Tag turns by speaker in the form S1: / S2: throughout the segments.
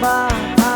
S1: my, my.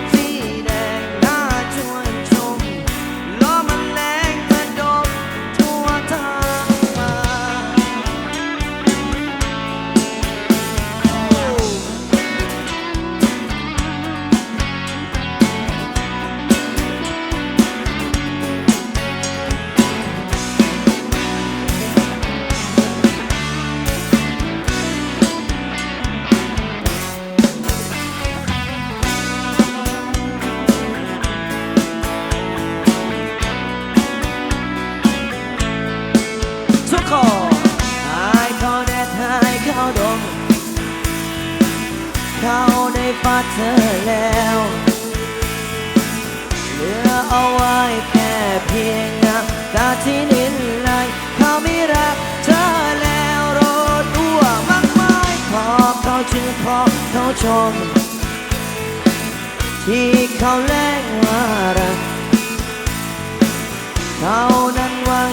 S1: สุขอหายเขาแดดหายเขาดม เขาได้ฟาดเธอแล้วเหลือเอาไว้แค่เพียงน้ำตาที่นินไหลเขาไม่รักเธอแล้วรถอ้วมากมายพอเขาจึงพอเขาชม ที่เขาแลงว่ารักเขานั้นว่าง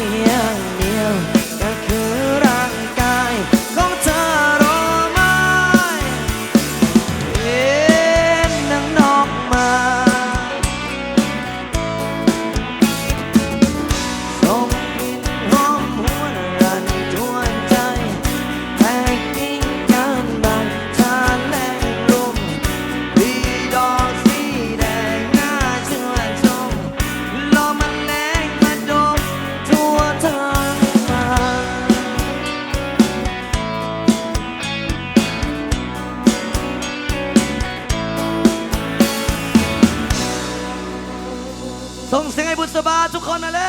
S1: สียงให้บุษบาทุกคนมะเล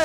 S1: ย